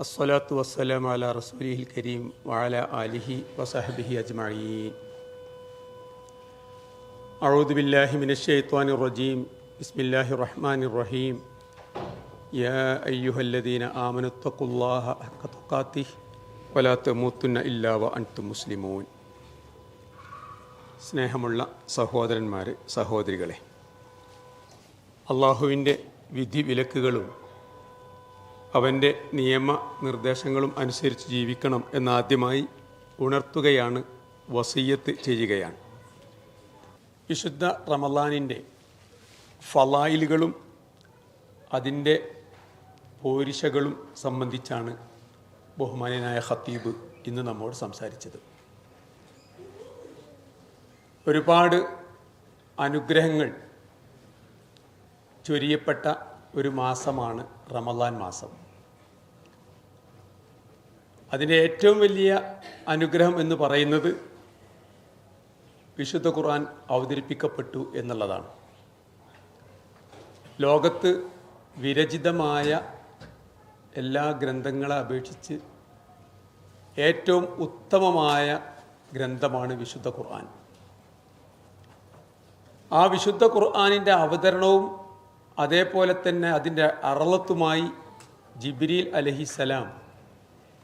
الصلاة والسلام على رسوله الكريم وعلى آله وصحبه أجمعين أعوذ بالله من الشيطان الرجيم بسم الله الرحمن الرحيم يا أيها الذين آمنوا اتقوا الله حق تقاته ولا تموتن إلا وأنتم مسلمون സ്നേഹമുള്ള സഹോദരന്മാർ സഹോദരികളെ അള്ളാഹുവിൻ്റെ വിധി വിലക്കുകളും അവന്റെ നിയമ നിർദ്ദേശങ്ങളും അനുസരിച്ച് ജീവിക്കണം എന്നാദ്യമായി ഉണർത്തുകയാണ് വസീയത്ത് ചെയ്യുകയാണ്. വിശുദ്ധ റമലാനിന്റെ ഫലായിലുകളും അതിന്റെ പോരിശകളും സംബന്ധിച്ചാണ് ബഹുമാനനായ ഖത്തീബ് ഇന്ന് നമ്മോട് സംസാരിച്ചത്. ഒരുപാട് അനുഗ്രഹങ്ങൾ ചൊരിയപ്പെട്ട ഒരു മാസമാണ് റമലാൻ മാസം. അതിന്റെ ഏറ്റവും വലിയ അനുഗ്രഹം എന്ന് പറയുന്നത് വിശുദ്ധ ഖുർആൻ അവതരിപ്പിക്കപ്പെട്ടു എന്നുള്ളതാണ്. ലോകത്ത് വിരചിതമായ എല്ലാ ഗ്രന്ഥങ്ങളെ അപേക്ഷിച്ച് ഏറ്റവും ഉത്തമമായ ഗ്രന്ഥമാണ് വിശുദ്ധ ഖുർആൻ. ആ വിശുദ്ധ ഖുർആാനിന്റെ അവതരണവും അതേപോലെ തന്നെ അതിന്റെ അറളത്തുമായി ജിബ്രീൽ അലഹിസലാം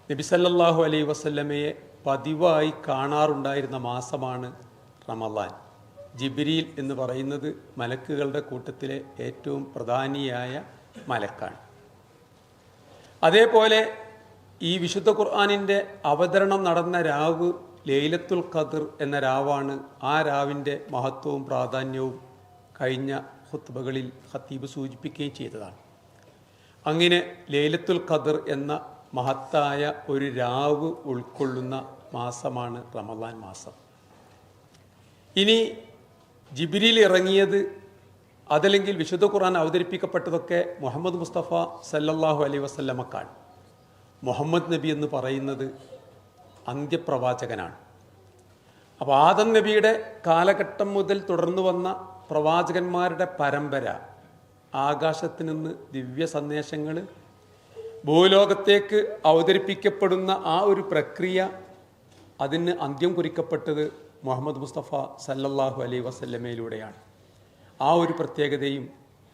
നബിസല്ലാഹു അലൈ വസല്ലമയെ പതിവായി കാണാറുണ്ടായിരുന്ന മാസമാണ് റമദാൻ. ജിബിരിയിൽ എന്ന് പറയുന്നത് മലക്കുകളുടെ കൂട്ടത്തിലെ ഏറ്റവും പ്രധാനിയായ മലക്കാണ്. അതേപോലെ ഈ വിശുദ്ധ ഖുർആാനിന്റെ അവതരണം നടന്ന രാവ് ലൈലത്തുൽ ഖദർ എന്ന രാവാണ് ആ രാവിന്റെ മഹത്വവും പ്രാധാന്യവും കഴിഞ്ഞ ഹുത്തുബകളിൽ ഖത്തീബ് സൂചിപ്പിക്കുകയും ചെയ്തതാണ്. അങ്ങനെ ലൈലത്തുൽ ഖദർ എന്ന മഹത്തായ ഒരു രാവ് ഉൾക്കൊള്ളുന്ന മാസമാണ് റമദാൻ മാസം. ഇനി ജിബിരിയിൽ ഇറങ്ങിയത് അതല്ലെങ്കിൽ വിശുദ്ധ ഖുർആൻ അവതരിപ്പിക്കപ്പെട്ടതൊക്കെ മുഹമ്മദ് മുസ്തഫ സല്ലല്ലാഹു അലൈ വസല്ലമക്കാണ്. മുഹമ്മദ് നബി എന്ന് പറയുന്നത് അന്ത്യപ്രവാചകനാണ്. അപ്പോൾ ആദം നബിയുടെ കാലഘട്ടം മുതൽ തുടർന്നു വന്ന പ്രവാചകന്മാരുടെ പരമ്പര ആകാശത്തു നിന്ന് ദിവ്യ സന്ദേശങ്ങൾ ഭൂലോകത്തേക്ക് അവതരിപ്പിക്കപ്പെടുന്ന ആ ഒരു പ്രക്രിയ അതിന് അന്ത്യം കുറിക്കപ്പെട്ടത് മുഹമ്മദ് മുസ്തഫ സല്ലല്ലാഹു അലൈ വസല്ലമയിലൂടെയാണ്. ആ ഒരു പ്രത്യേകതയും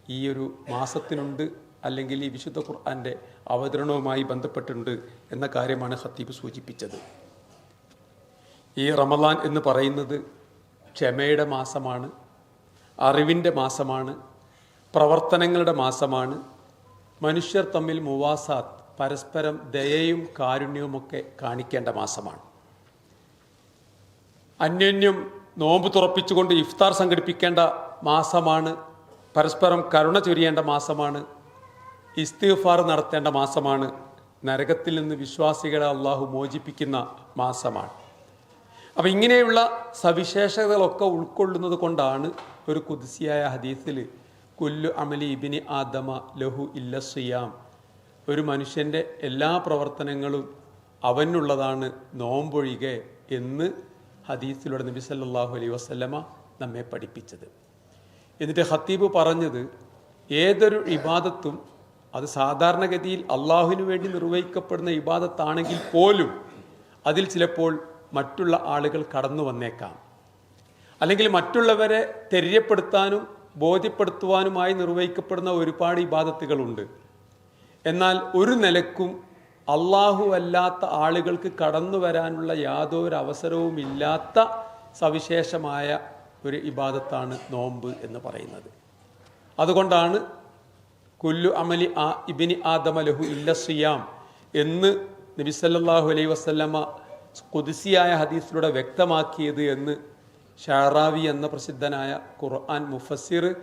ഈ ഒരു മാസത്തിനുണ്ട് അല്ലെങ്കിൽ ഈ വിശുദ്ധ ഖുർആന്റെ അവതരണവുമായി ബന്ധപ്പെട്ടിട്ടുണ്ട് എന്ന കാര്യമാണ് ഹത്തീബ് സൂചിപ്പിച്ചത്. ഈ റമദാൻ എന്ന് പറയുന്നത് ക്ഷമയുടെ മാസമാണ് അറിവിന്റെ മാസമാണ് പ്രവർത്തനങ്ങളുടെ മാസമാണ് മനുഷ്യർ തമ്മിൽ മുവാസാത്ത് പരസ്പരം ദയയും കാരുണ്യവുമൊക്കെ കാണിക്കേണ്ട മാസമാണ്. അന്യോന്യം നോമ്പ് തുറപ്പിച്ചുകൊണ്ട് ഇഫ്താർ സംഘടിപ്പിക്കേണ്ട മാസമാണ് പരസ്പരം കരുണ ചൊരിയേണ്ട മാസമാണ് ഇസ്തിഫാർ നടത്തേണ്ട മാസമാണ് നരകത്തിൽ നിന്ന് വിശ്വാസികളെ അള്ളാഹു മോചിപ്പിക്കുന്ന മാസമാണ്. അപ്പം ഇങ്ങനെയുള്ള സവിശേഷതകളൊക്കെ ഉൾക്കൊള്ളുന്നത് കൊണ്ടാണ് ഒരു കുതിസിയായ ഹദീസിൽ കുല്ലു അമലി ഇബിനി ആദമ ലഹു ഇല്ല സിയാം. ഒരു മനുഷ്യന്റെ എല്ലാ പ്രവർത്തനങ്ങളും അവനുള്ളതാണ് നോമ്പൊഴികെ എന്ന് ഹദീസിലൂടെ നബി സല്ലാഹു അലൈ വസല്ലമ നമ്മെ പഠിപ്പിച്ചത്. എന്നിട്ട് ഹത്തീബ് പറഞ്ഞത് ഏതൊരു ഇബാദത്തും അത് സാധാരണഗതിയിൽ അള്ളാഹുവിന് വേണ്ടി നിർവഹിക്കപ്പെടുന്ന ഇബാദത്താണെങ്കിൽ പോലും അതിൽ ചിലപ്പോൾ മറ്റുള്ള ആളുകൾ കടന്നു വന്നേക്കാം. അല്ലെങ്കിൽ മറ്റുള്ളവരെ തെര്യപ്പെടുത്താനും ബോധ്യപ്പെടുത്തുവാനുമായി നിർവഹിക്കപ്പെടുന്ന ഒരുപാട് ഇബാദത്തുകളുണ്ട്. എന്നാൽ ഒരു നിലക്കും അള്ളാഹു അല്ലാത്ത ആളുകൾക്ക് കടന്നു വരാനുള്ള യാതൊരു അവസരവും ഇല്ലാത്ത സവിശേഷമായ ഒരു ഇബാദത്താണ് നോമ്പ് എന്ന് പറയുന്നത്. അതുകൊണ്ടാണ് കുല്ലു അമലി ആ ഇബിനി ഇല്ല സിയാം എന്ന് നബിസല്ലാഹു അലൈ വസ്ലമ കുതിസിയായ ഹദീസിലൂടെ വ്യക്തമാക്കിയത് എന്ന് ഷാറാവി എന്ന പ്രസിദ്ധനായ ഖുർആൻ മുഫസ്സിർ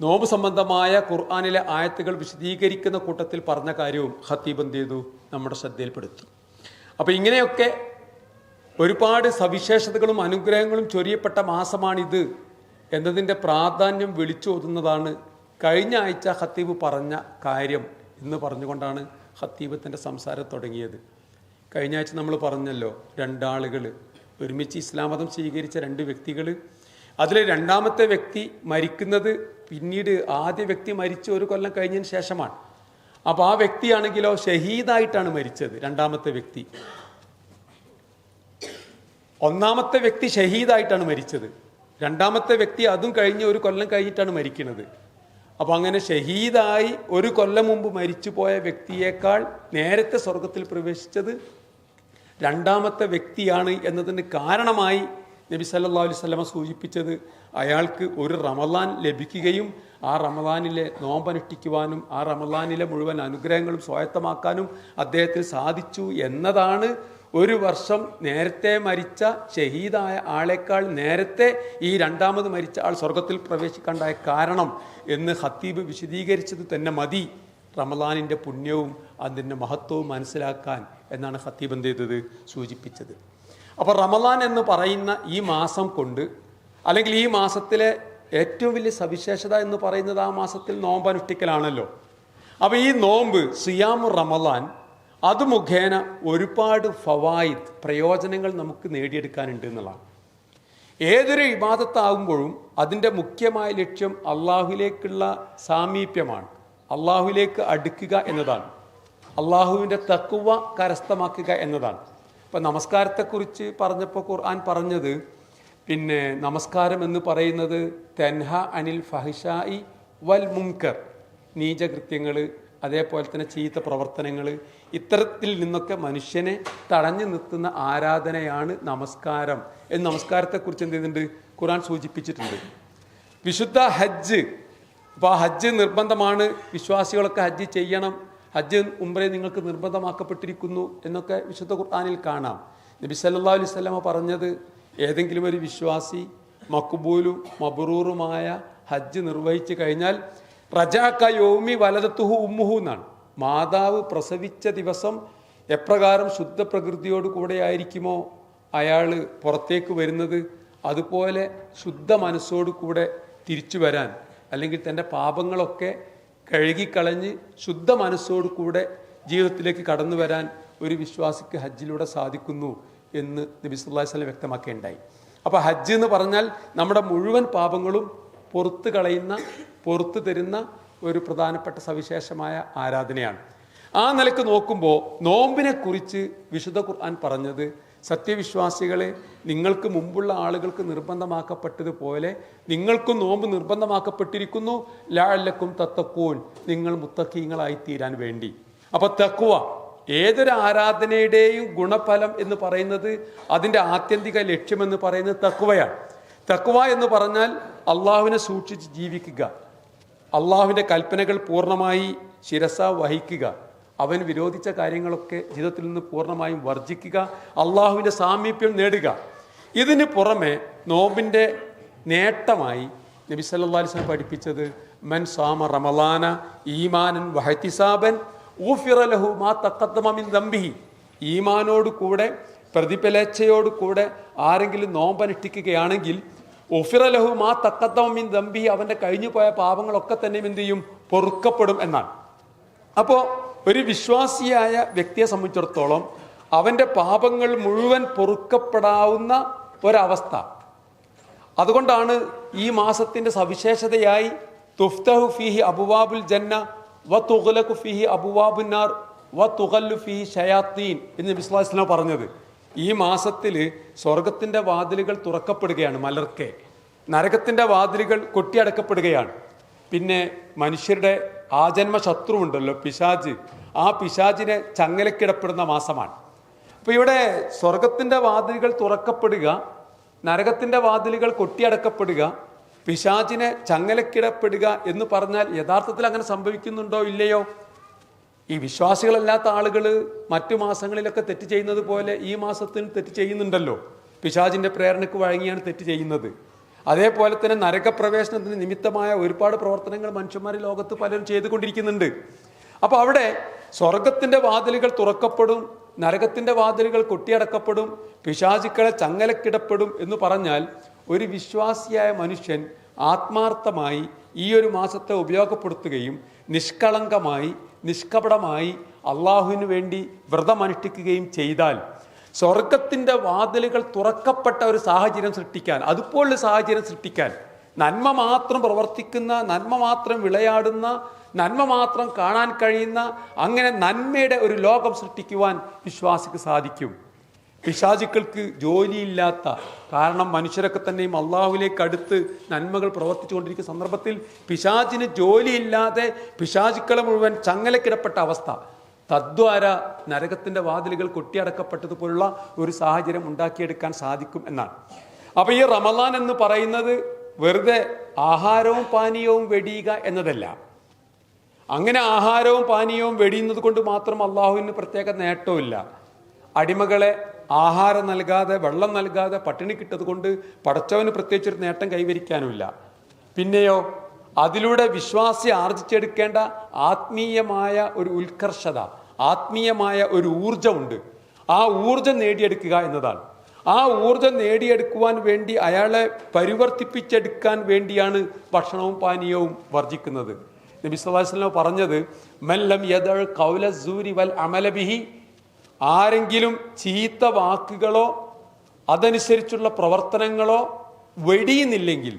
നോമ്പ് സംബന്ധമായ ഖുർആാനിലെ ആയത്തുകൾ വിശദീകരിക്കുന്ന കൂട്ടത്തിൽ പറഞ്ഞ കാര്യവും ഹത്തീബ് എന്ത് ചെയ്തു? നമ്മുടെ ശ്രദ്ധയിൽപ്പെടുത്തി. അപ്പോൾ ഇങ്ങനെയൊക്കെ ഒരുപാട് സവിശേഷതകളും അനുഗ്രഹങ്ങളും ചൊരിയപ്പെട്ട മാസമാണിത് എന്നതിന്റെ പ്രാധാന്യം വിളിച്ചോതുന്നതാണ് കഴിഞ്ഞ ആഴ്ച ഹത്തീബ് പറഞ്ഞ കാര്യം എന്ന് പറഞ്ഞുകൊണ്ടാണ് ഹത്തീബത്തിന്റെ തന്റെ സംസാരം തുടങ്ങിയത്. കഴിഞ്ഞ ആഴ്ച നമ്മൾ പറഞ്ഞല്ലോ രണ്ടാളുകൾ ഒരുമിച്ച് ഇസ്ലാം മതം സ്വീകരിച്ച രണ്ട് വ്യക്തികൾ. അതിൽ രണ്ടാമത്തെ വ്യക്തി മരിക്കുന്നത് പിന്നീട് ആദ്യ വ്യക്തി മരിച്ച ഒരു കൊല്ലം കഴിഞ്ഞതിന് ശേഷമാണ്. അപ്പോൾ ആ വ്യക്തിയാണെങ്കിലോ ഷഹീദായിട്ടാണ് മരിച്ചത് രണ്ടാമത്തെ വ്യക്തി. ഒന്നാമത്തെ വ്യക്തി ഷഹീദായിട്ടാണ് മരിച്ചത്. രണ്ടാമത്തെ വ്യക്തി അതും കഴിഞ്ഞ് ഒരു കൊല്ലം കഴിഞ്ഞിട്ടാണ് മരിക്കുന്നത്. അപ്പോൾ അങ്ങനെ ഷഹീദായി ഒരു കൊല്ലം മുമ്പ് മരിച്ചു പോയ വ്യക്തിയേക്കാൾ നേരത്തെ സ്വർഗത്തിൽ പ്രവേശിച്ചത് രണ്ടാമത്തെ വ്യക്തിയാണ് എന്നതിന് കാരണമായി നബി സല്ലല്ലാഹു അലൈഹി വസല്ലമ സൂചിപ്പിച്ചത് അയാൾക്ക് ഒരു റമദാൻ ലഭിക്കുകയും ആ റമദാനിലെ നോമ്പനുഷ്ഠിക്കുവാനും ആ റമദാനിലെ മുഴുവൻ അനുഗ്രഹങ്ങളും സ്വായത്തമാക്കാനും അദ്ദേഹത്തിന് സാധിച്ചു എന്നതാണ് ഒരു വർഷം നേരത്തെ മരിച്ച ഷഹീദായ ആളെക്കാൾ നേരത്തെ ഈ രണ്ടാമത് മരിച്ച ആൾ സ്വർഗത്തിൽ പ്രവേശിക്കാണ്ടായ കാരണം എന്ന് ഹത്തീബ് വിശദീകരിച്ചത് തന്നെ മതി. റമദാനിന്റെ പുണ്യവും അതിന്റെ മഹത്വവും മനസ്സിലാക്കാൻ എന്നാണ് ഹത്തീബ് എന്ത് ചെയ്തത്? സൂചിപ്പിച്ചത്. അപ്പോൾ റമദാൻ എന്ന് പറയുന്ന ഈ മാസം കൊണ്ട് അല്ലെങ്കിൽ ഈ മാസത്തിലെ ഏറ്റവും വലിയ സവിശേഷത എന്ന് പറയുന്നത് ആ മാസത്തിൽ നോമ്പ് അനുഷ്ഠിക്കലാണല്ലോ. അപ്പോൾ ഈ നോമ്പ് സിയാമു റമദാൻ അത് മുഖേന ഒരുപാട് ഫവായിദ് പ്രയോജനങ്ങൾ നമുക്ക് നേടിയെടുക്കാനുണ്ട് എന്നുള്ളതാണ്. ഏതൊരു വിവാദത്താകുമ്പോഴും അതിന്റെ മുഖ്യമായ ലക്ഷ്യം അള്ളാഹുലേക്കുള്ള സാമീപ്യമാണ്. അള്ളാഹുലേക്ക് അടുക്കുക എന്നതാണ്. അള്ളാഹുവിന്റെ തക്കുവ കരസ്ഥമാക്കുക എന്നതാണ്. ഇപ്പം നമസ്കാരത്തെക്കുറിച്ച് പറഞ്ഞപ്പോൾ ഖുർആൻ പറഞ്ഞത് പിന്നെ നമസ്കാരം എന്ന് പറയുന്നത് തെൻഹ അനിൽ ഫഹിഷായി വൽ മുങ്കർ നീചകൃത്യങ്ങൾ അതേപോലെ തന്നെ ചീത്ത പ്രവർത്തനങ്ങൾ ഇത്തരത്തിൽ നിന്നൊക്കെ മനുഷ്യനെ തടഞ്ഞു നിർത്തുന്ന ആരാധനയാണ് നമസ്കാരം. എന്ന് നമസ്കാരത്തെക്കുറിച്ച് എന്ത് ചെയ്യുന്നുണ്ട്? ഖുർആൻ സൂചിപ്പിച്ചിട്ടുണ്ട്. വിശുദ്ധ ഹജ്ജ് അപ്പോൾ ആ ഹജ്ജ് നിർബന്ധമാണ്. വിശ്വാസികളൊക്കെ ഹജ്ജ് ചെയ്യണം. ഹജ്ജ് ഉംറെ നിങ്ങൾക്ക് നിർബന്ധമാക്കപ്പെട്ടിരിക്കുന്നു എന്നൊക്കെ വിശുദ്ധ ഖുർആാനിൽ കാണാം. നബി സല്ലാ അലൈഹി വസല്ലമ പറഞ്ഞത് ഏതെങ്കിലും ഒരു വിശ്വാസി മക്ബൂലും മബറൂറുമായ ഹജ്ജ് നിർവഹിച്ചു കഴിഞ്ഞാൽ റജാക്ക യോമി വലതത്തുഹു ഉമ്മുഹു എന്നാണ്. മാതാവ് പ്രസവിച്ച ദിവസം എപ്രകാരം ശുദ്ധ പ്രകൃതിയോട് കൂടെ ആയിരിക്കുമോ അയാൾ പുറത്തേക്ക് വരുന്നത്? അതുപോലെ ശുദ്ധ മനസ്സോട് കൂടെ തിരിച്ചു വരാൻ അല്ലെങ്കിൽ തന്റെ പാപങ്ങളൊക്കെ കഴുകിക്കളഞ്ഞ് ശുദ്ധ മനസ്സോടുകൂടെ ജീവിതത്തിലേക്ക് കടന്നു വരാൻ ഒരു വിശ്വാസിക്ക് ഹജ്ജിലൂടെ സാധിക്കുന്നു എന്ന് നബി സുല്ലാഹി സ്വലം വ്യക്തമാക്കുകയുണ്ടായി. അപ്പോൾ ഹജ്ജ് എന്ന് പറഞ്ഞാൽ നമ്മുടെ മുഴുവൻ പാപങ്ങളും പുറത്ത് കളയുന്ന പുറത്ത് തരുന്ന ഒരു പ്രധാനപ്പെട്ട സവിശേഷമായ ആരാധനയാണ്. ആ നിലയ്ക്ക് നോക്കുമ്പോൾ നോമ്പിനെ കുറിച്ച് വിശുദ്ധ ഖുർആൻ പറഞ്ഞത് സത്യവിശ്വാസികളെ നിങ്ങൾക്ക് മുമ്പുള്ള ആളുകൾക്ക് നിർബന്ധമാക്കപ്പെട്ടതുപോലെ നിങ്ങൾക്കും നോമ്പ് നിർബന്ധമാക്കപ്പെട്ടിരിക്കുന്നു. ലാഴലക്കും തത്തക്കൂൻ നിങ്ങൾ മുത്തക്കീങ്ങളായിത്തീരാൻ വേണ്ടി. അപ്പോൾ തക്കുവ ഏതൊരു ആരാധനയുടെയും ഗുണഫലം എന്ന് പറയുന്നത് അതിന്റെ ആത്യന്തിക ലക്ഷ്യമെന്ന് പറയുന്നത് തക്കുവയാണ് തക്കുവ എന്ന് പറഞ്ഞാൽ അള്ളാഹുവിനെ സൂക്ഷിച്ച് ജീവിക്കുക. അള്ളാഹുവിന്റെ കൽപ്പനകൾ പൂർണമായി ശിരസ വഹിക്കുക. അവൻ വിരോധിച്ച കാര്യങ്ങളൊക്കെ ജീവിതത്തിൽ നിന്ന് പൂർണമായും വർജിക്കുക അള്ളാഹുവിന്റെ സാമീപ്യം നേടുക. ഇതിന് പുറമെ നോമ്പിന്റെ നേട്ടമായി നബി സല്ലല്ലാഹു അലൈഹി വസല്ലം പഠിപ്പിച്ചത് മൻ സാമ റമലാന ഈമാനൻ വഹത്തിസാബൻ ഊഫിറലഹു മാ തക്കത്തമിൻ മിൻ ദംബിഹി. ഈമാനോട് കൂടെ പ്രതിഫലേച്ഛയോട് കൂടെ ആരെങ്കിലും നോമ്പനുഷ്ഠിക്കുകയാണെങ്കിൽ ഒഫിറ ലഹു മാ തക്കത്തമിൻ ദമ്പി അവന്റെ കഴിഞ്ഞു പോയ പാപങ്ങളൊക്കെ തന്നെ എന്ത് ചെയ്യും? പൊറുക്കപ്പെടും എന്നാണ്. അപ്പോൾ ഒരു വിശ്വാസിയായ വ്യക്തിയെ സംബന്ധിച്ചിടത്തോളം അവന്റെ പാപങ്ങൾ മുഴുവൻ പൊറുക്കപ്പെടാവുന്ന ഒരവസ്ഥ. അതുകൊണ്ടാണ് ഈ മാസത്തിന്റെ സവിശേഷതയായി തുഫ്തഹു ഫിഹി അബുവാബുൽ ജന്ന വ തുഗലഖു ഫീഹി അബുവാബുന്നാർ വ തുകല്ലു ഫിഹി ഷയാത്തീൻ എന്ന് വിശ്വാസിനെ പറഞ്ഞത്. ഈ മാസത്തിൽ സ്വർഗത്തിന്റെ വാതിലുകൾ തുറക്കപ്പെടുകയാണ് മലർക്കെ. നരകത്തിന്റെ വാതിലുകൾ കൊട്ടിയടക്കപ്പെടുകയാണ്. പിന്നെ മനുഷ്യരുടെ ആജന്മ ശത്രുവുണ്ടല്ലോ പിശാജ് ആ പിശാജിനെ ചങ്ങലക്കിടപ്പെടുന്ന മാസമാണ്. അപ്പോൾ ഇവിടെ സ്വർഗത്തിന്റെ വാതിലുകൾ തുറക്കപ്പെടുക നരകത്തിന്റെ വാതിലുകൾ കൊട്ടിയടക്കപ്പെടുക പിശാചിനെ ചങ്ങലക്കിടപ്പെടുക എന്ന് പറഞ്ഞാൽ യഥാർത്ഥത്തിൽ അങ്ങനെ സംഭവിക്കുന്നുണ്ടോ ഇല്ലയോ? ഈ വിശ്വാസികളല്ലാത്ത ആളുകൾ മറ്റു മാസങ്ങളിലൊക്കെ തെറ്റ് ചെയ്യുന്നത് പോലെ ഈ മാസത്തിന് തെറ്റ് ചെയ്യുന്നുണ്ടല്ലോ. പിശാചിന്റെ പ്രേരണയ്ക്ക് വഴങ്ങിയാണ് തെറ്റ് ചെയ്യുന്നത്. അതേപോലെ തന്നെ നരകപ്രവേശനത്തിന് നിമിത്തമായ ഒരുപാട് പ്രവർത്തനങ്ങൾ മനുഷ്യന്മാർ ലോകത്ത് പലരും ചെയ്തുകൊണ്ടിരിക്കുന്നുണ്ട്. അപ്പോൾ അവിടെ സ്വർഗത്തിന്റെ വാതിലുകൾ തുറക്കപ്പെടും നരകത്തിന്റെ വാതിലുകൾ കൊട്ടിയടക്കപ്പെടും പിശാചുക്കളെ ചങ്ങലക്കിടപ്പെടും എന്ന് പറഞ്ഞാൽ ഒരു വിശ്വാസിയായ മനുഷ്യൻ ആത്മാർത്ഥമായി ഈ ഒരു മാസത്തെ ഉപയോഗപ്പെടുത്തുകയും നിഷ്കളങ്കമായി നിഷ്കപടമായി അള്ളാഹുവിന് വേണ്ടി വ്രതമനുഷ്ഠിക്കുകയും ചെയ്താൽ സ്വർഗത്തിന്റെ വാതിലുകൾ തുറക്കപ്പെട്ട ഒരു സാഹചര്യം സൃഷ്ടിക്കാൻ അതുപോലുള്ള സാഹചര്യം സൃഷ്ടിക്കാൻ നന്മ മാത്രം പ്രവർത്തിക്കുന്ന നന്മ മാത്രം വിളയാടുന്ന നന്മ മാത്രം കാണാൻ കഴിയുന്ന അങ്ങനെ നന്മയുടെ ഒരു ലോകം സൃഷ്ടിക്കുവാൻ വിശ്വാസിക്ക് സാധിക്കും. പിശാചുക്കൾക്ക് ജോലിയില്ലാത്ത കാരണം മനുഷ്യരൊക്കെ തന്നെയും അള്ളാഹുലേക്ക് അടുത്ത് നന്മകൾ പ്രവർത്തിച്ചുകൊണ്ടിരിക്കുന്ന സന്ദർഭത്തിൽ പിശാചിന് ജോലിയില്ലാതെ പിശാചുക്കളെ മുഴുവൻ ചങ്ങലക്കിടപ്പെട്ട അവസ്ഥ. തദ്വാര നരകത്തിന്റെ വാതിലുകൾ കൊട്ടിയടക്കപ്പെട്ടതുപോലുള്ള ഒരു സാഹചര്യം ഉണ്ടാക്കിയെടുക്കാൻ സാധിക്കും എന്നാണ്. അപ്പോൾ ഈ റമലാൻ എന്ന് പറയുന്നത് വെറുതെ ആഹാരവും പാനീയവും വെടിയുക എന്നതല്ല. അങ്ങനെ ആഹാരവും പാനീയവും വെടിയുന്നത് കൊണ്ട് മാത്രം അള്ളാഹുവിന് പ്രത്യേക നേട്ടമില്ല അടിമകളെ ആഹാരം നൽകാതെ വെള്ളം നൽകാതെ പട്ടിണി കിട്ടത് കൊണ്ട് പടച്ചവന് പ്രത്യേകിച്ചൊരു നേട്ടം കൈവരിക്കാനുമില്ല. പിന്നെയോ അതിലൂടെ വിശ്വാസി ആർജിച്ചെടുക്കേണ്ട ആത്മീയമായ ഒരു ഉത്കർഷത ആത്മീയമായ ഒരു ഊർജമുണ്ട്. ആ ഊർജം നേടിയെടുക്കുക എന്നതാണ്. ആ ഊർജം നേടിയെടുക്കുവാൻ വേണ്ടി അയാളെ പരിവർത്തിപ്പിച്ചെടുക്കാൻ വേണ്ടിയാണ് ഭക്ഷണവും പാനീയവും വർജിക്കുന്നത്. നബി പറഞ്ഞത് മെല്ലം യദൾ കൗല സൂരി വൽ അമലബിഹി ആരെങ്കിലും ചീത്ത വാക്കുകളോ അതനുസരിച്ചുള്ള പ്രവർത്തനങ്ങളോ വെടിയുന്നില്ലെങ്കിൽ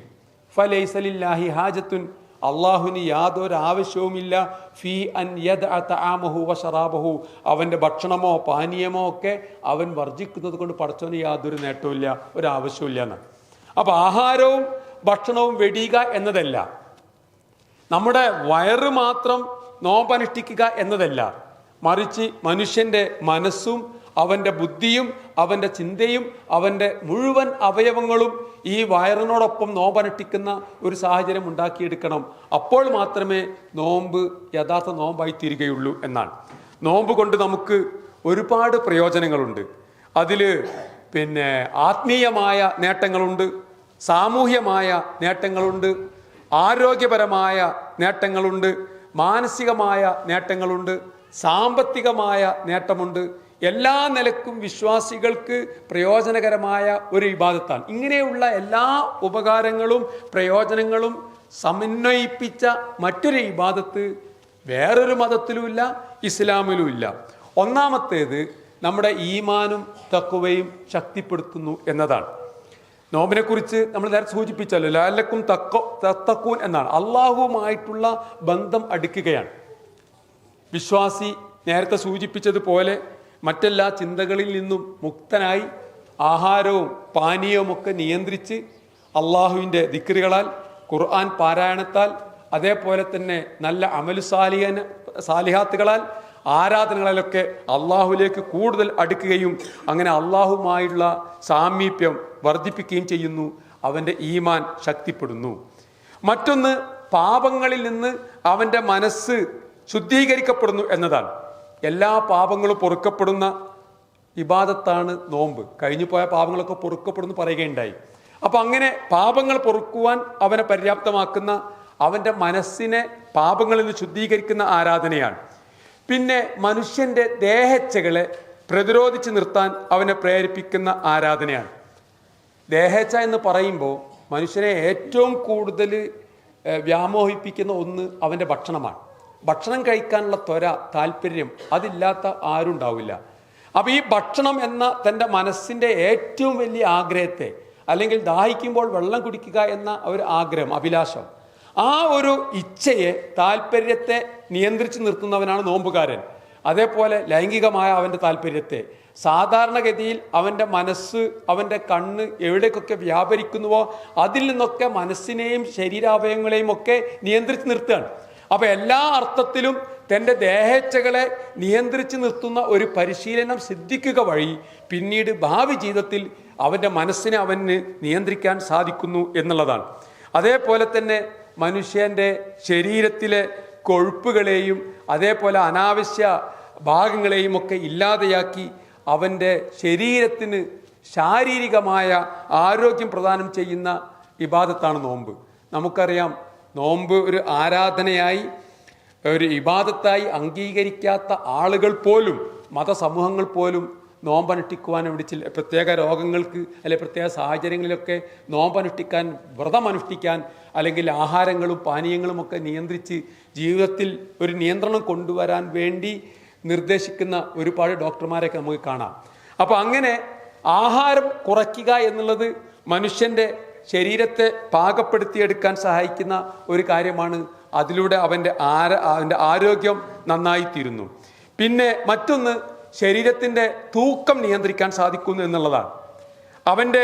ഫലൈസലില്ലാഹി ഹാജത്തുൻ അള്ളാഹുവിന് യാതൊരു ആവശ്യവുമില്ല. ഫി അൻ യദ് അതാമഹു വശറാബഹു അവന്റെ ഭക്ഷണമോ പാനീയമോ ഒക്കെ അവൻ വർജിക്കുന്നത് കൊണ്ട് പഠിച്ചവന് യാതൊരു നേട്ടവും ഒരു ആവശ്യമില്ല എന്നാണ്. അപ്പോൾ ആഹാരവും ഭക്ഷണവും വെടിയുക എന്നതല്ല. നമ്മുടെ വയറ് മാത്രം നോമ്പനുഷ്ഠിക്കുക എന്നതല്ല. മറിച്ച് മനുഷ്യന്റെ മനസ്സും അവന്റെ ബുദ്ധിയും അവന്റെ ചിന്തയും അവന്റെ മുഴുവൻ അവയവങ്ങളും ഈ വയറിനോടൊപ്പം നോമ്പനുഷ്ഠിക്കുന്ന ഒരു സാഹചര്യം ഉണ്ടാക്കിയെടുക്കണം. അപ്പോൾ മാത്രമേ നോമ്പ് യഥാർത്ഥ നോമ്പായി തീരുകയുള്ളൂ എന്നാണ്. നോമ്പ് കൊണ്ട് നമുക്ക് ഒരുപാട് പ്രയോജനങ്ങളുണ്ട്. അതിൽ പിന്നെ ആത്മീയമായ നേട്ടങ്ങളുണ്ട് സാമൂഹ്യമായ നേട്ടങ്ങളുണ്ട് ആരോഗ്യപരമായ നേട്ടങ്ങളുണ്ട് മാനസികമായ നേട്ടങ്ങളുണ്ട് സാമ്പത്തികമായ നേട്ടമുണ്ട് എല്ലാ നിലക്കും വിശ്വാസികൾക്ക് പ്രയോജനകരമായ ഒരു വിവാദത്താണ് ഇങ്ങനെയുള്ള എല്ലാ ഉപകാരങ്ങളും പ്രയോജനങ്ങളും സമന്വയിപ്പിച്ച മറ്റൊരു ഇബാദത്ത് വേറൊരു മതത്തിലുമില്ല ഇസ്ലാമിലുമില്ല. ഒന്നാമത്തേത് നമ്മുടെ ഈമാനും തക്കുവയും ശക്തിപ്പെടുത്തുന്നു എന്നതാണ്. നോമ്പിനെക്കുറിച്ച് നമ്മൾ നേരത്തെ സൂചിപ്പിച്ചല്ലോ ലാലക്കും തക്കോ തത്തക്കൂൻ എന്നാണ്. അള്ളാഹുവുമായിട്ടുള്ള ബന്ധം അടുക്കുകയാണ്. വിശ്വാസി നേരത്തെ സൂചിപ്പിച്ചതുപോലെ മറ്റെല്ലാ ചിന്തകളിൽ നിന്നും മുക്തനായി ആഹാരവും പാനീയവുമൊക്കെ നിയന്ത്രിച്ച് അള്ളാഹുവിന്റെ ദിക്റുകളാൽ ഖുർആൻ പാരായണത്താൽ അതേപോലെ തന്നെ നല്ല അമലു സാലിഹന സാലിഹാത്തുകളാൽ ആരാധനകളിലൊക്കെ അള്ളാഹുലേക്ക് കൂടുതൽ അടുക്കുകയും അങ്ങനെ അള്ളാഹുമായുള്ള സാമീപ്യം വർദ്ധിപ്പിക്കുകയും ചെയ്യുന്നു. അവന്റെ ഈമാൻ ശക്തിപ്പെടുന്നു. മറ്റൊന്ന് പാപങ്ങളിൽ നിന്ന് അവന്റെ മനസ്സ് ശുദ്ധീകരിക്കപ്പെടുന്നു എന്നതാണ്. എല്ലാ പാപങ്ങളും പൊറുക്കപ്പെടുന്ന ഇബാദത്താണ് നോമ്പ്. കഴിഞ്ഞു പോയ പാപങ്ങളൊക്കെ പൊറുക്കപ്പെടുന്നു പറയുകയുണ്ടായി. അപ്പൊ അങ്ങനെ പാപങ്ങൾ പൊറുക്കുവാൻ അവനെ പര്യാപ്തമാക്കുന്ന അവന്റെ മനസ്സിനെ പാപങ്ങളിൽ നിന്ന് ശുദ്ധീകരിക്കുന്ന ആരാധനയാണ്. പിന്നെ മനുഷ്യന്റെ ദേഹച്ചകളെ പ്രതിരോധിച്ച് നിർത്താൻ അവനെ പ്രേരിപ്പിക്കുന്ന ആരാധനയാണ്. ദേഹേച്ഛ എന്ന് പറയുമ്പോൾ മനുഷ്യനെ ഏറ്റവും കൂടുതൽ വ്യാമോഹിപ്പിക്കുന്ന ഒന്ന് അവന്റെ ഭക്ഷണമാണ്. ഭക്ഷണം കഴിക്കാനുള്ള ത്വര താല്പര്യം അതില്ലാത്ത ആരും ഉണ്ടാവില്ല. അപ്പോൾ ഈ ഭക്ഷണം എന്ന തന്റെ മനസ്സിന്റെ ഏറ്റവും വലിയ ആഗ്രഹത്തെ അല്ലെങ്കിൽ ദാഹിക്കുമ്പോൾ വെള്ളം കുടിക്കുക എന്ന ഒരു ആഗ്രഹം അഭിലാഷം ആ ഒരു ഇച്ഛയെ താല്പര്യത്തെ നിയന്ത്രിച്ച് നിർത്തുന്നവനാണ് നോമ്പുകാരൻ. അതേപോലെ ലൈംഗികമായ അവന്റെ താല്പര്യത്തെ സാധാരണഗതിയിൽ അവന്റെ മനസ്സ് അവന്റെ കണ്ണ് എവിടേക്കൊക്കെ വ്യാപരിക്കുന്നുവോ അതിൽ നിന്നൊക്കെ മനസ്സിനെയും ശരീരാവയവങ്ങളെയും ഒക്കെ നിയന്ത്രിച്ച് നിർത്തുകയാണ്. അപ്പൊ എല്ലാ അർത്ഥത്തിലും തന്റെ ദേഹേച്ഛകളെ നിയന്ത്രിച്ച് നിർത്തുന്ന ഒരു പരിശീലനം സിദ്ധിക്കുക വഴി പിന്നീട് ഭാവി ജീവിതത്തിൽ അവന്റെ മനസ്സിനെ അവന് നിയന്ത്രിക്കാൻ സാധിക്കുന്നു എന്നുള്ളതാണ്. അതേപോലെ തന്നെ മനുഷ്യന്റെ ശരീരത്തിലെ കൊഴുപ്പുകളെയും അതേപോലെ അനാവശ്യ ഭാഗങ്ങളെയും ഒക്കെ ഇല്ലാതെയാക്കി അവന്റെ ശരീരത്തിന് ശാരീരികമായ ആരോഗ്യം പ്രദാനം ചെയ്യുന്ന ഇബാദത്താണ് നോമ്പ്. നമുക്കറിയാം നോമ്പ് ഒരു ആരാധനയായി ഒരു ഇബാദത്തായി അംഗീകരിക്കാത്ത ആളുകൾ പോലും മതസമൂഹങ്ങൾ പോലും നോമ്പനുഷ്ഠിക്കുവാൻ ഇവിടെ ചില പ്രത്യേക രോഗങ്ങൾക്ക് അല്ലെങ്കിൽ പ്രത്യേക സാഹചര്യങ്ങളിലൊക്കെ നോമ്പനുഷ്ഠിക്കാൻ വ്രതം അനുഷ്ഠിക്കാൻ അല്ലെങ്കിൽ ആഹാരങ്ങളും പാനീയങ്ങളും ഒക്കെ നിയന്ത്രിച്ച് ജീവിതത്തിൽ ഒരു നിയന്ത്രണം കൊണ്ടുവരാൻ വേണ്ടി നിർദ്ദേശിക്കുന്ന ഒരുപാട് ഡോക്ടർമാരെയൊക്കെ നമുക്ക് കാണാം. അപ്പോൾ അങ്ങനെ ആഹാരം കുറയ്ക്കുക എന്നുള്ളത് മനുഷ്യന്റെ ശരീരത്തെ പാകപ്പെടുത്തിയെടുക്കാൻ സഹായിക്കുന്ന ഒരു കാര്യമാണ് അതിലൂടെ അവന്റെ ആര അവന്റെ ആരോഗ്യം നന്നായിത്തീരുന്നു. പിന്നെ മറ്റൊന്ന് ശരീരത്തിന്റെ തൂക്കം നിയന്ത്രിക്കാൻ സാധിക്കുന്നു എന്നുള്ളതാണ്. അവന്റെ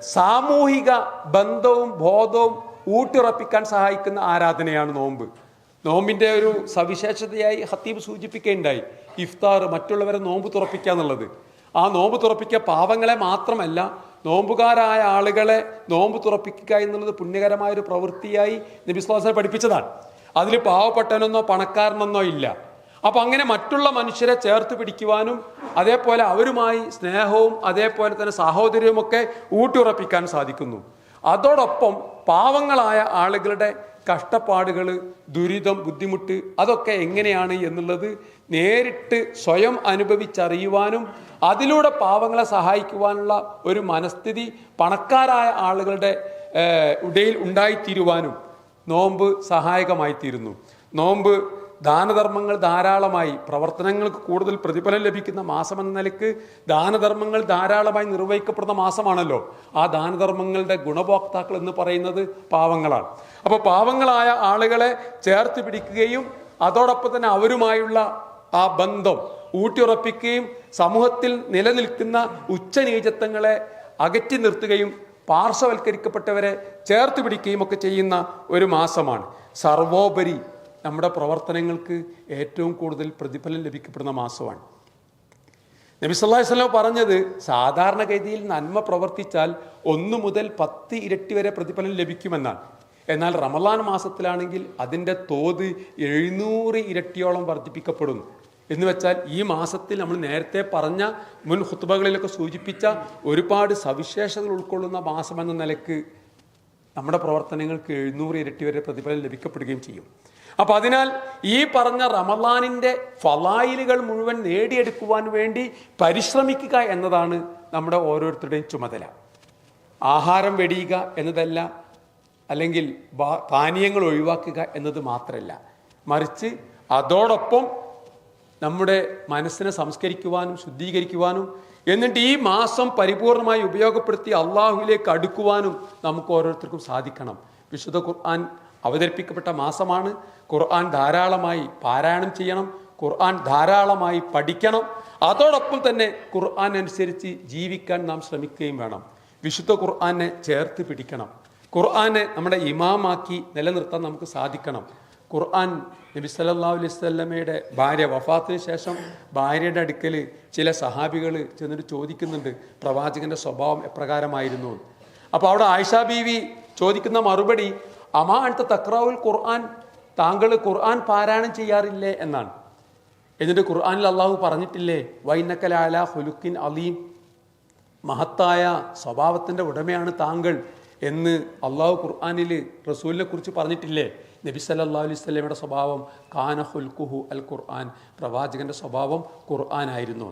സാമൂഹിക ബന്ധവും ബോധവും ഊട്ടിയുറപ്പിക്കാൻ സഹായിക്കുന്ന ആരാധനയാണ് നോമ്പ്. നോമ്പിന്റെ ഒരു സവിശേഷതയായി ഹത്തീബ് സൂചിപ്പിക്കുകയുണ്ടായി ഇഫ്താർ മറ്റുള്ളവരെ നോമ്പ് തുറപ്പിക്കുക എന്നുള്ളത്. ആ നോമ്പ് തുറപ്പിക്കുക പാവങ്ങളെ മാത്രമല്ല നോമ്പുകാരായ ആളുകളെ നോമ്പ് തുറപ്പിക്കുക എന്നുള്ളത് പുണ്യകരമായ ഒരു പ്രവൃത്തിയായി നബിസ്ലാസനെ പഠിപ്പിച്ചതാണ്. അതിൽ പാവപ്പെട്ടവനെന്നോ പണക്കാരനെന്നോ ഇല്ല. അപ്പം അങ്ങനെ മറ്റുള്ള മനുഷ്യരെ ചേർത്ത് പിടിക്കുവാനും അതേപോലെ അവരുമായി സ്നേഹവും അതേപോലെ തന്നെ സാഹോദര്യവും ഒക്കെ ഊട്ടിയുറപ്പിക്കാൻ സാധിക്കുന്നു. അതോടൊപ്പം പാവങ്ങളായ ആളുകളുടെ കഷ്ടപ്പാടുകൾ ദുരിതം ബുദ്ധിമുട്ട് അതൊക്കെ എങ്ങനെയാണ് എന്നുള്ളത് നേരിട്ട് സ്വയം അനുഭവിച്ചറിയുവാനും അതിലൂടെ പാവങ്ങളെ സഹായിക്കുവാനുള്ള ഒരു മനസ്ഥിതി പണക്കാരായ ആളുകളുടെ ഇടയിൽ ഉണ്ടായിത്തീരുവാനും നോമ്പ് സഹായകമായിത്തീരുന്നു. നോമ്പ് ദാനധർമ്മങ്ങൾ ധാരാളമായി പ്രവർത്തനങ്ങൾക്ക് കൂടുതൽ പ്രതിഫലം ലഭിക്കുന്ന മാസമെന്ന നിലയ്ക്ക് ദാനധർമ്മങ്ങൾ ധാരാളമായി നിർവഹിക്കപ്പെടുന്ന മാസമാണല്ലോ. ആ ദാനധർമ്മങ്ങളുടെ ഗുണഭോക്താക്കൾ എന്ന് പറയുന്നത് പാവങ്ങളാണ്. അപ്പോൾ പാവങ്ങളായ ആളുകളെ ചേർത്ത് പിടിക്കുകയും അതോടൊപ്പം തന്നെ അവരുമായുള്ള ആ ബന്ധം ഊട്ടിയുറപ്പിക്കുകയും സമൂഹത്തിൽ നിലനിൽക്കുന്ന ഉച്ചനീചത്വങ്ങളെ അകറ്റി നിർത്തുകയും പാർശ്വവൽക്കരിക്കപ്പെട്ടവരെ ചേർത്ത് പിടിക്കുകയും ഒക്കെ ചെയ്യുന്ന ഒരു മാസമാണ്. സർവോപരി നമ്മുടെ പ്രവർത്തനങ്ങൾക്ക് ഏറ്റവും കൂടുതൽ പ്രതിഫലം ലഭിക്കപ്പെടുന്ന മാസമാണ്. നബി സല്ലല്ലാഹു പറഞ്ഞത് സാധാരണ സാധാരണഗതിയിൽ നന്മ പ്രവർത്തിച്ചാൽ ഒന്ന് മുതൽ പത്ത് ഇരട്ടി വരെ പ്രതിഫലം ലഭിക്കുമെന്നാണ്. എന്നാൽ റമലാൻ മാസത്തിലാണെങ്കിൽ അതിന്റെ തോത് എഴുന്നൂറ് ഇരട്ടിയോളം വർദ്ധിപ്പിക്കപ്പെടുന്നു. എന്ന് വെച്ചാൽ ഈ മാസത്തിൽ നമ്മൾ നേരത്തെ പറഞ്ഞ മുൻ ഹുത്തുബകളിലൊക്കെ സൂചിപ്പിച്ച ഒരുപാട് സവിശേഷതകൾ ഉൾക്കൊള്ളുന്ന മാസമെന്ന നിലയ്ക്ക് നമ്മുടെ പ്രവർത്തനങ്ങൾക്ക് എഴുന്നൂറ് ഇരട്ടി വരെ പ്രതിഫലം ലഭിക്കപ്പെടുകയും ചെയ്യും. അപ്പൊ അതിനാൽ ഈ പറഞ്ഞ റമലാനിന്റെ ഫലായിലുകൾ മുഴുവൻ നേടിയെടുക്കുവാൻ വേണ്ടി പരിശ്രമിക്കുക എന്നതാണ് നമ്മുടെ ഓരോരുത്തരുടെയും ചുമതല. ആഹാരം വെടിയുക എന്നതല്ല അല്ലെങ്കിൽ പാനീയങ്ങൾ ഒഴിവാക്കുക എന്നത് മാത്രമല്ല മറിച്ച് അതോടൊപ്പം നമ്മുടെ മനസ്സിനെ സംസ്കരിക്കുവാനും ശുദ്ധീകരിക്കുവാനും എന്നിട്ട് ഈ മാസം പരിപൂർണമായി ഉപയോഗപ്പെടുത്തി അള്ളാഹുവിലേക്ക് അടുക്കുവാനും നമുക്ക് ഓരോരുത്തർക്കും സാധിക്കണം. വിശുദ്ധ ഖുർആൻ അവതരിപ്പിക്കപ്പെട്ട മാസമാണ്. ഖുർആൻ ധാരാളമായി പാരായണം ചെയ്യണം. ഖുർആൻ ധാരാളമായി പഠിക്കണം. അതോടൊപ്പം തന്നെ ഖുർആൻ അനുസരിച്ച് ജീവിക്കാൻ നാം ശ്രമിക്കുകയും വേണം. വിശുദ്ധ ഖുർആനെ ചേർത്ത് പിടിക്കണം. ഖുർആനെ നമ്മുടെ ഇമാമാക്കി നിലനിർത്താൻ നമുക്ക് സാധിക്കണം. ഖുർആൻ നബി സല്ലല്ലാഹു അലൈഹി വസല്ലമയുടെ ഭാര്യ വഫാത്തിന് ശേഷം ഭാര്യയുടെ അടുക്കൽ ചില സഹാബികൾ ചെന്നിട്ട് ചോദിക്കുന്നുണ്ട് പ്രവാചകന്റെ സ്വഭാവം എപ്രകാരമായിരുന്നു അപ്പോൾ അവിടെ ആയിഷ ബീവി ചോദിക്കുന്ന മറുപടി അമാ അടുത്ത തക്രാവുൽ ഖുർആൻ താങ്കൾ ഖുർആൻ പാരായണം ചെയ്യാറില്ലേ എന്നാണ്. എന്നിട്ട് ഖുർആനിൽ അള്ളാഹു പറഞ്ഞിട്ടില്ലേ വൈനക്കലാല ഹുലുക്കിൻ അലീം മഹത്തായ സ്വഭാവത്തിന്റെ ഉടമയാണ് താങ്കൾ എന്ന് അള്ളാഹു ഖുർആാനിൽ റസൂലിനെ കുറിച്ച് പറഞ്ഞിട്ടില്ലേ? നബി സല്ലല്ലാഹു അലൈഹി സ്വലമയുടെ സ്വഭാവം കാന ഹുൽക്കുഹു അൽ ഖുർആൻ പ്രവാചകന്റെ സ്വഭാവം ഖുർആൻ ആയിരുന്നു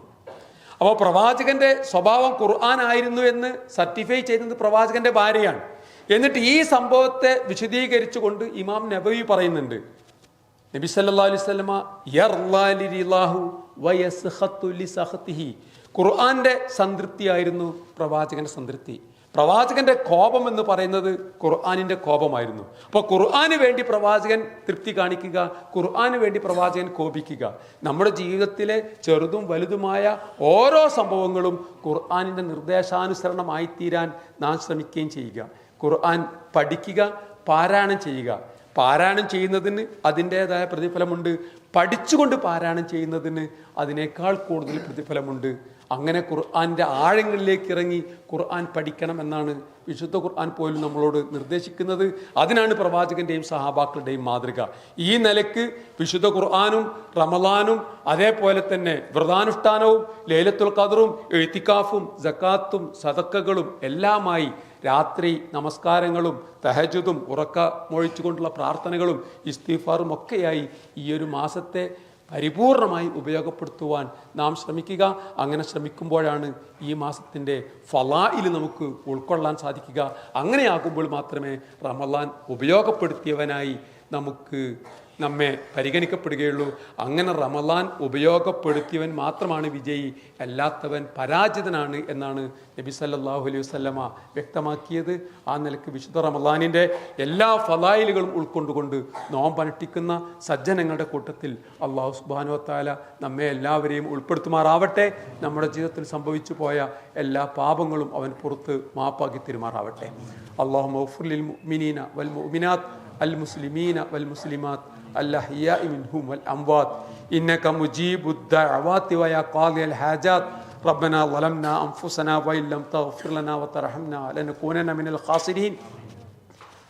അപ്പോൾ പ്രവാചകന്റെ സ്വഭാവം ഖുർആൻ ആയിരുന്നു എന്ന് സർട്ടിഫൈ ചെയ്യുന്നത് പ്രവാചകന്റെ ഭാര്യയാണ്. എന്നിട്ട് ഈ സംഭവത്തെ വിശദീകരിച്ചുകൊണ്ട് ഇമാം നബവി പറയുന്നുണ്ട്. നബി ലിരില്ലാഹു വയസ്ഖത്തു ഖുർആന്റെ സംതൃപ്തിയായിരുന്നു പ്രവാചകന്റെ സംതൃപ്തി. പ്രവാചകന്റെ കോപം എന്ന് പറയുന്നത് ഖുർആാനിന്റെ കോപമായിരുന്നു. അപ്പോൾ ഖുർആന് വേണ്ടി പ്രവാചകൻ തൃപ്തി കാണിക്കുക ഖുർആന് വേണ്ടി പ്രവാചകൻ കോപിക്കുക. നമ്മുടെ ജീവിതത്തിലെ ചെറുതും വലുതുമായ ഓരോ സംഭവങ്ങളും ഖുർആാനിന്റെ നിർദ്ദേശാനുസരണമായി തീരാൻ നാം ശ്രമിക്കുകയും ചെയ്യുക. ഖുർആൻ പഠിക്കുക പാരായണം ചെയ്യുക. പാരായണം ചെയ്യുന്നതിന് അതിന്റെതായ പ്രതിഫലമുണ്ട്. പഠിച്ചുകൊണ്ട് പാരായണം ചെയ്യുന്നതിന് അതിനേക്കാൾ കൂടുതൽ പ്രതിഫലമുണ്ട്. അങ്ങനെ ഖുർആാന്റെ ആഴങ്ങളിലേക്ക് ഇറങ്ങി ഖുർആൻ പഠിക്കണം എന്നാണ് വിശുദ്ധ ഖുർആൻ പോലും നമ്മളോട് നിർദ്ദേശിക്കുന്നത്. അതിനാണ് പ്രവാചകന്റെയും സഹാബാക്കളുടെയും മാതൃക. ഈ നിലയ്ക്ക് വിശുദ്ധ ഖുർആാനും റമലാനും അതേപോലെ തന്നെ വ്രതാനുഷ്ഠാനവും ലേലത്തുൽ ഖദറും എഴുത്തിക്കാഫും ജക്കാത്തും സതക്കകളും എല്ലാമായി രാത്രി നമസ്കാരങ്ങളും തഹജുദും ഉറക്ക മൊഴിച്ചുകൊണ്ടുള്ള പ്രാർത്ഥനകളും ഇസ്തീഫാറും ഒക്കെയായി ഈ ഒരു മാസത്തെ പരിപൂർണമായി ഉപയോഗപ്പെടുത്തുവാൻ നാം ശ്രമിക്കുക. അങ്ങനെ ശ്രമിക്കുമ്പോഴാണ് ഈ മാസത്തിന്റെ ഫലായിൽ നമുക്ക് ഉൾക്കൊള്ളാൻ സാധിക്കുക. അങ്ങനെയാകുമ്പോൾ മാത്രമേ റമലാൻ ഉപയോഗപ്പെടുത്തിയവനായി നമുക്ക് നമ്മെ പരിഗണിക്കപ്പെടുകയുള്ളൂ. അങ്ങനെ റമലാൻ ഉപയോഗപ്പെടുത്തിയവൻ മാത്രമാണ് വിജയി അല്ലാത്തവൻ പരാജിതനാണ് എന്നാണ് നബി സല്ലാഹു അലൈഹി വസല്ലമ വ്യക്തമാക്കിയത്. ആ നിലയ്ക്ക് വിശുദ്ധ റമലാനിന്റെ എല്ലാ ഫലായിലുകളും ഉൾക്കൊണ്ടുകൊണ്ട് നോമ്പനുഷ്ഠിക്കുന്ന സജ്ജനങ്ങളുടെ കൂട്ടത്തിൽ അള്ളാഹു താല നമ്മെ എല്ലാവരെയും ഉൾപ്പെടുത്തുമാറാവട്ടെ. നമ്മുടെ ജീവിതത്തിൽ സംഭവിച്ചു പോയ എല്ലാ പാപങ്ങളും അവൻ പുറത്ത് മാപ്പാക്കി തരുമാറാവട്ടെ. അള്ളാഹു മൗഫുലിൽ മിനീന വൽ മുസ്ലിമീന വൽ മുസ്ലിമാത്ത് الأحياء منهم والأموات. إنك مجيب الدعوات ويا قاضي الحاجات. ربنا ظلمنا أنفسنا وإن لم تغفر لنا وترحمنا لنكونن من الخاسرين.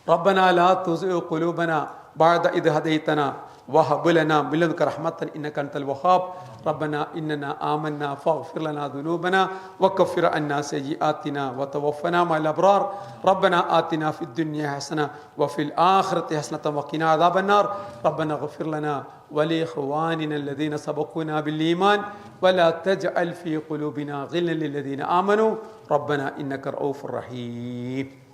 ربنا لا تزغ قلوبنا بعد إذ هديتنا. وهب لنا من لدنك رحمة إنك أنت الوهاب. ربنا إننا آمنا فاغفر لنا ذنوبنا وكفر عنا سيئاتنا وتوفنا مع الأبرار. ربنا آتنا في الدنيا حسنة وفي الآخرة حسنة وقنا عذاب النار. ربنا اغفر لنا ولإخواننا الذين سبقونا بالإيمان ولا تجعل في قلوبنا غلا للذين آمنوا. ربنا إنك رؤوف رحيم.